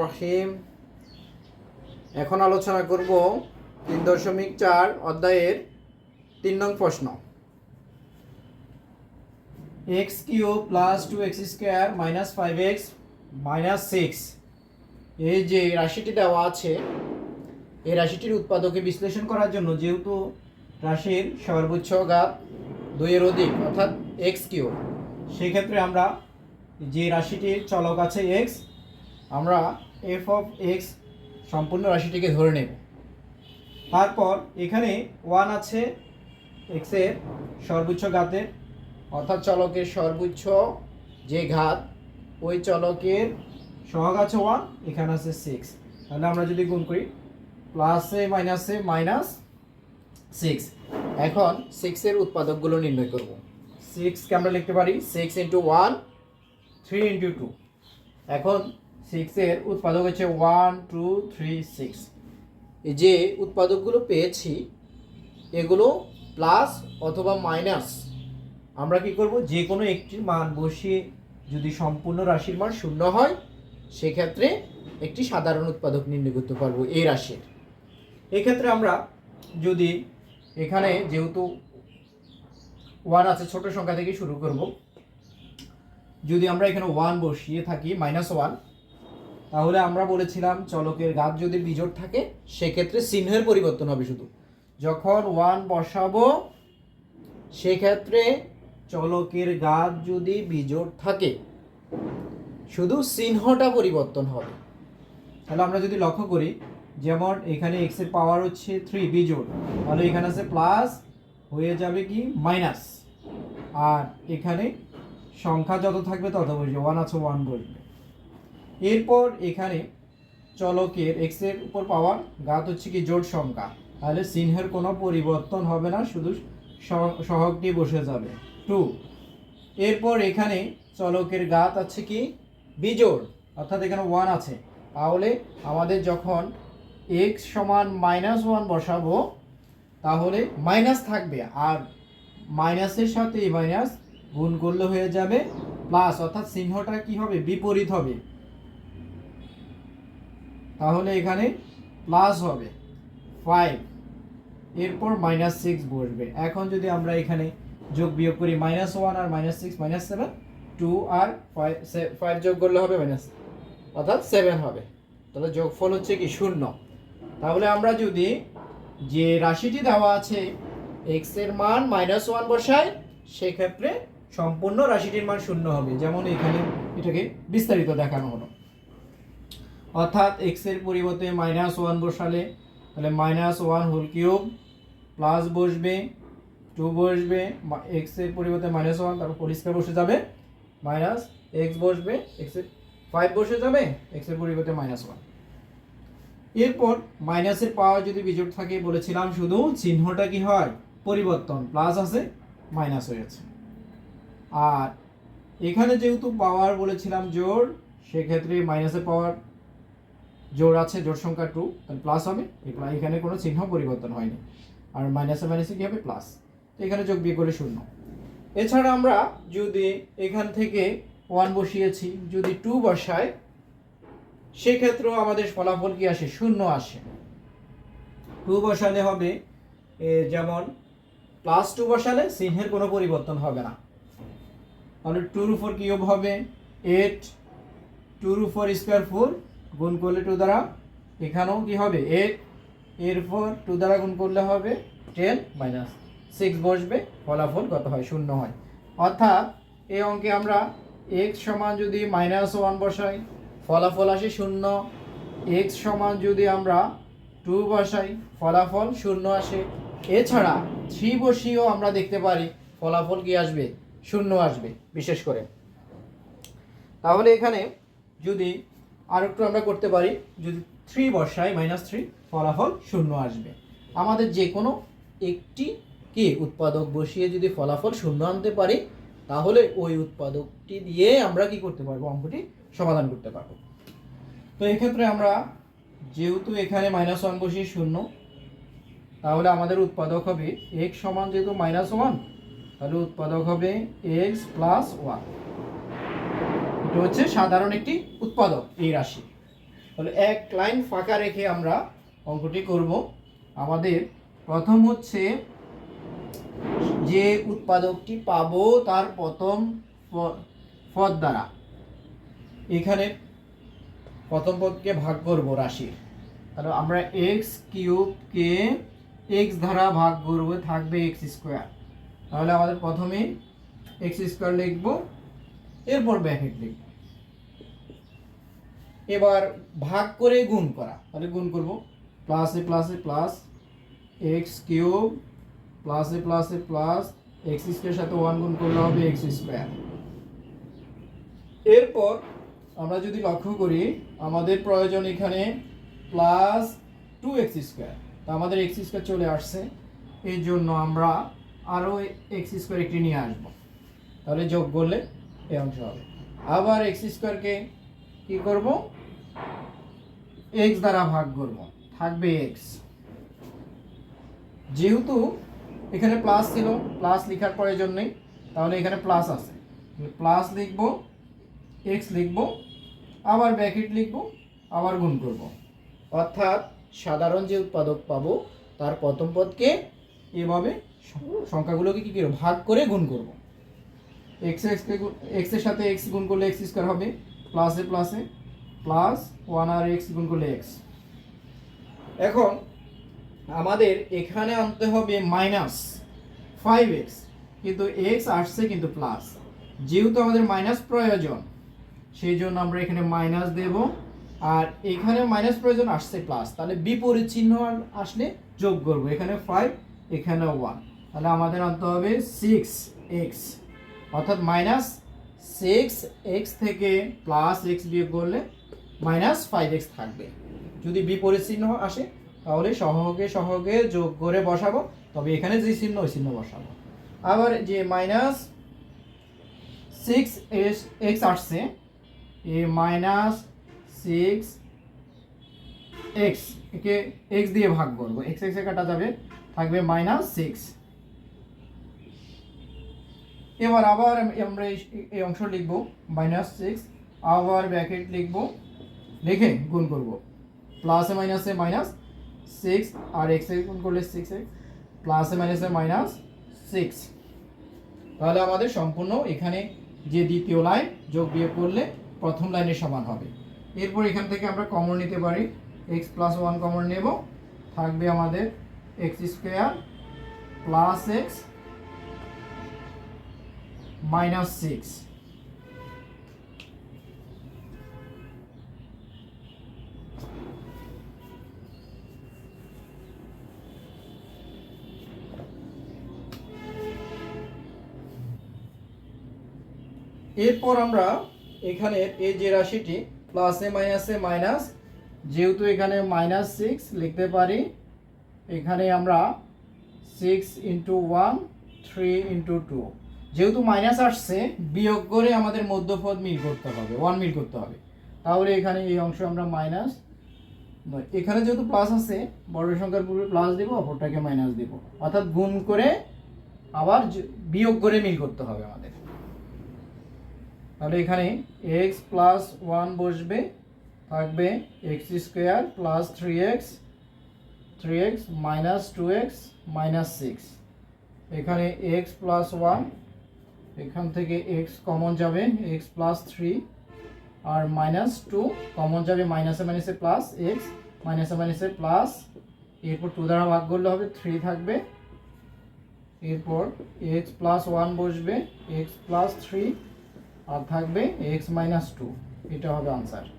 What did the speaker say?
রহিম। এখন আলোচনা করব তিন দশমিক চার অধ্যায়ের তিন নং প্রশ্ন। X cube plus two x square minus five x minus six এই যে রাশিটি দেওয়া আছে, এই রাশিটির উৎপাদকে বিশ্লেষণ করার জন্য যেহেতু রাশির সর্বোচ্চ ঘাত দুইয়ের অধিক, অর্থাৎ এক্স কিউ সেক্ষেত্রে আমরা যে রাশিটির চলক আছে এক্স আমরা এফ অফ এক্স সম্পূর্ণ রাশিটিকে ধরে নেব। তারপর এখানে ওয়ান আছে এক্সের সর্বোচ্চ ঘাতের, অর্থাৎ চলকের সর্বোচ্চ যে ঘাত, ওই চলকের সহগ আছে ওয়ান এখানে আছে সিক্স তাহলে আমরা যদি গুণ করি প্লাসে মাইনাসে মাইনাস সিক্স এখন সিক্সের উৎপাদকগুলো নির্ণয় করব। সিক্সকে আমরা লিখতে পারি six into one three into two এখন সিক্সের উৎপাদক হচ্ছে ওয়ান টু থ্রি সিক্স যে উৎপাদকগুলো পেয়েছি, এগুলো প্লাস অথবা মাইনাস আমরা কি করব? যে কোনো একটির মান বসিয়ে যদি সম্পূর্ণ রাশির মান শূন্য হয়, সেক্ষেত্রে একটি সাধারণ উৎপাদক নির্ণয় করতে পারব এই রাশির। এক্ষেত্রে আমরা যদি এখানে যেহেতু ওয়ান আছে, ছোট সংখ্যা থেকে শুরু করব যদি আমরা এখানে ওয়ান বসিয়ে থাকি মাইনাস ওয়ান তাহলে আমরা বলেছিলাম চলকের ঘাত যদি বিজোড় থাকে, সেক্ষেত্রে চিহ্নের পরিবর্তন হবে শুধু। যখন ওয়ান বসাবো, সেক্ষেত্রে চলকের ঘাত যদি বিজোড় থাকে, শুধু চিহ্নটা পরিবর্তন হবে। তাহলে আমরা যদি লক্ষ্য করি, যেমন এখানে এক্সের পাওয়ার হচ্ছে থ্রি বিজোড়, তাহলে এখানে আছে প্লাস হয়ে যাবে কি? মাইনাস আর এখানে সংখ্যা যত থাকবে তত বসবে ওয়ান আছে ওয়ান বসবে। এরপর এখানে চলকের এক্সের উপর পাওয়ার গাত হচ্ছে কি জোট সংখ্যা। তাহলে চিহ্নের কোনো পরিবর্তন হবে না, শুধু সহ- সহগটি বসে যাবে। টু এরপর এখানে চলকের গাত আছে কি? বিজোড়, অর্থাৎ এখানে ওয়ান আছে। তাহলে আমাদের যখন এক্স সমান মাইনাস ওয়ান বসাবো, তাহলে মাইনাস থাকবে। আর মাইনাসের সাথে মাইনাস গুণ করলে হয়ে যাবে প্লাস অর্থাৎ চিহ্নটা কি হবে? বিপরীত হবে। তাহলে এখানে প্লাস হবে ফাইভ এরপর মাইনাস সিক্স বসবে। এখন যদি আমরা এখানে যোগ বিয়োগ করি মাইনাস ওয়ান আর minus six minus seven two আর ফাইভ ফাইভ যোগ করলে হবে মাইনাস অর্থাৎ সেভেন হবে। তাহলে যোগফল হচ্ছে কি? শূন্য। তাহলে আমরা যদি যে রাশিটি দেওয়া আছে এক্সের মান মাইনাস ওয়ান বসাই, সেক্ষেত্রে সম্পূর্ণ রাশিটির মান শূন্য হবে, যেমন এখানে এটাকে বিস্তারিত দেখানো হলো। অর্থাৎ এক্সের পরিবর্তে মাইনাস ওয়ান বসালে, তাহলে minus one whole cube plus বসবে টু বসবে এক্সের পরিবর্তে মাইনাস ওয়ান তারপর পরিষ্কার বসে যাবে মাইনাস এক্স বসবে এক্সের ফাইভ বসে যাবে এক্সের পরিবর্তে মাইনাস ওয়ান এরপর মাইনাসের পাওয়ার যদি বিজোড় থাকে, বলেছিলাম শুধু, চিহ্নটা কি হয়? পরিবর্তন প্লাস আছে মাইনাস হয়েছে আর এখানে যেহেতু পাওয়ার বলেছিলাম জোর, সেক্ষেত্রে মাইনাসের পাওয়ার জোর আছে, জোর সংখ্যা টু তাহলে প্লাস হবে। এখানে কোনো চিহ্ন পরিবর্তন হয়নি। আর মাইনাসে মাইনাসে কী হবে? প্লাস এখানে যোগ বিয়ে করে শূন্য। এছাড়া আমরা যদি এখান থেকে ওয়ান বসিয়েছি, যদি টু বসায় সেক্ষেত্রেও আমাদের ফলাফল কি আসে? শূন্য আসে। টু বসালে হবে যেমন প্লাস টু বসালে চিহ্নের কোনো পরিবর্তন হবে না। তাহলে টুর উপর কিউব হবে এইট টুর ফোর স্কোয়ার ফোর গুণ করলে টু দ্বারা, এখানেও কি হবে এইট এর পর টু দ্বারা গুণ করলে হবে টেন মাইনাস সিক্স বসবে, ফলাফল কত হয়? শূন্য হয়। অর্থাৎ এই অঙ্কে আমরা এক্স সমান যদি মাইনাস ওয়ান বসাই, ফলাফল আসে শূন্য। এক্স সমান যদি আমরা টু বসাই, ফলাফল শূন্য আসে। এছাড়া থ্রি বসিয়েও আমরা দেখতে পারি, ফলাফল কি আসবে? শূন্য আসবে, বিশেষ করে। তাহলে এখানে যদি আর একটু আমরা করতে পারি, যদি থ্রি বসাই মাইনাস থ্রি ফলাফল শূন্য আসবে। আমাদের যে কোনো একটি কি উৎপাদক বসিয়ে যদি ফলাফল শূন্য আনতে পারি, তাহলে ওই উৎপাদকটি দিয়ে আমরা কি করতে পারব? অঙ্কটি সমাধান করতে পারব। তো এক্ষেত্রে আমরা যেহেতু এখানে মাইনাস ওয়ান বসিয়ে শূন্য, তাহলে আমাদের উৎপাদক হবে এক সমান যেহেতু মাইনাস ওয়ান তাহলে উৎপাদক হবে এক্স প্লাস ওয়ান। এটা হচ্ছে সাধারণ একটি উৎপাদক এই রাশি। তাহলে এক লাইন ফাঁকা রেখে আমরা অঙ্কটি করব। আমাদের প্রথম হচ্ছে যে উৎপাদকটি পাব তার প্রথম পদ দ্বারা। এখানে প্রথম পদকে ভাগ করব রাশির। তাহলে আমরা এক্স কিউবকে এক্স দ্বারা ভাগ করব, থাকবে এক্স স্কোয়ার। তাহলে আমাদের প্রথমে এক্স স্কোয়ার লিখব, এরপর ব্র্যাকেট লিখব। এবার ভাগ করে গুণ করা। তাহলে গুণ করব প্লাসে প্লাসে প্লাস এক্স কিউব প্লাসে প্লাসে প্লাস এক্স স্কোয়ার সাথে ওয়ান গুণ করলে হবে এক্স স্কোয়ার এরপর আমরা যদি লক্ষ্য করি, আমাদের প্রয়োজন এখানে প্লাস টু এক্স স্কোয়ার তো আমাদের এক্স স্কোয়ার চলে আসছে। এই জন্য আমরা আরও এক্স স্কোয়ার একটি নিয়ে আসব। তাহলে যোগ করলে এই অংশ হবে। আবার এক্স স্কোয়ারকে কী করব? এক্স দ্বারা ভাগ করব। থাকবে এক্স যেহেতু এখানে প্লাস ছিল প্লাস লেখার প্রয়োজন নেই, তাহলে এখানে প্লাস আছে। প্লাস লিখব এক্স লিখব, আবার ব্র্যাকেট লিখব, আবার গুণ করব। অর্থাৎ সাধারণ যে উৎপাদক পাবো, তার প্রথম পদকে এভাবে সংখ্যাগুলোকে কি করব? ভাগ করে গুণ করব। এক্স এক্সকে এক্সের সাথে এক্স গুণ করলে এক্স স্কোয়ার হবে প্লাসে প্লাসে প্লাস ওয়ান আর এক্স গুণ করলে এক্স এখন আমাদের এখানে আনতে হবে মাইনাস ফাইভ এক্স কিন্তু এক্স আসছে কিন্তু প্লাস যেহেতু আমাদের মাইনাস প্রয়োজন সেই জন্য আমরা এখানে মাইনাস দেব। আর এখানে মাইনাস প্রয়োজন আসছে প্লাস তাহলে বিপরীত চিহ্ন আসলে যোগ করব। এখানে ফাইভ এখানে ওয়ান তাহলে আমাদের আনতে হবে সিক্স এক্স অর্থাৎ মাইনাস সিক্স এক্স থেকে প্লাস এক্স বিয়োগ করলে মাইনাস ফাইভ এক্স থাকবে। যদি বিপরীত চিহ্ন আসে, তাহলে সহগে সহগে যোগ করে বসাবো। তবে এখানে যে চিহ্ন, ওই চিহ্ন বসাবো। আবার যে মাইনাস সিক্স এস এক্স আসছে, এ মাইনাস সিক্স এক্স একে এক্স দিয়ে ভাগ করব। এক্স এক্সে কাটা যাবে, থাকবে মাইনাস সিক্স এবার আবার আমরা এই- অংশ লিখব মাইনাস সিক্স আবার ব্র্যাকেট লিখব, লিখে গুণ করব। প্লাসে মাইনাসে মাইনাস সিক্স আর এক্স এ গুণ করলে সিক্স এক্স প্লাসে মাইনাসে মাইনাস সিক্স তাহলে আমাদের সম্পূর্ণ এখানে যে দ্বিতীয় লাইন যোগ বিয়োগ করলে প্রথম লাইনের সমান হবে। এরপর এখান থেকে আমরা কমন নিতে পারি। এক্স প্লাস ওয়ান কমন নেব। থাকবে আমাদের x square plus x minus six এরপর আমরা এখানে এই যে রাশিটি প্লাসে মাইনাসে মাইনাস যেহেতু এখানে মাইনাস সিক্স লিখতে পারি, এখানে আমরা six into one three into two যেহেতু মাইনাস আসছে, বিয়োগ করে আমাদের মধ্যপদ মিল করতে হবে ওয়ান মিল করতে হবে। তাহলে এখানে এই অংশ আমরা মাইনাস এখানে যেহেতু প্লাস আছে বড় সংখ্যার পূর্বে প্লাস দিব, অপরটাকে মাইনাস দিব। অর্থাৎ গুণ করে আবার বিয়োগ করে মিল করতে হবে আমাদের। তাহলে এখানে এক্স প্লাস ওয়ান বসবে, থাকবে x square plus three x three x minus two x minus six এখানে এক্স প্লাস ওয়ান এখান থেকে এক্স কমন যাবে এক্স প্লাস থ্রি আর মাইনাস টু কমন যাবে মাইনাসে মাইনাসে প্লাস এক্স মাইনাসে মাইনাসে প্লাস এরপর টু দ্বারা ভাগ করলে হবে থ্রি থাকবে, এরপর এক্স প্লাস ওয়ান বসবে এক্স প্লাস থ্রি আর থাকবে এক্স মাইনাস টু এটা হবে আনসার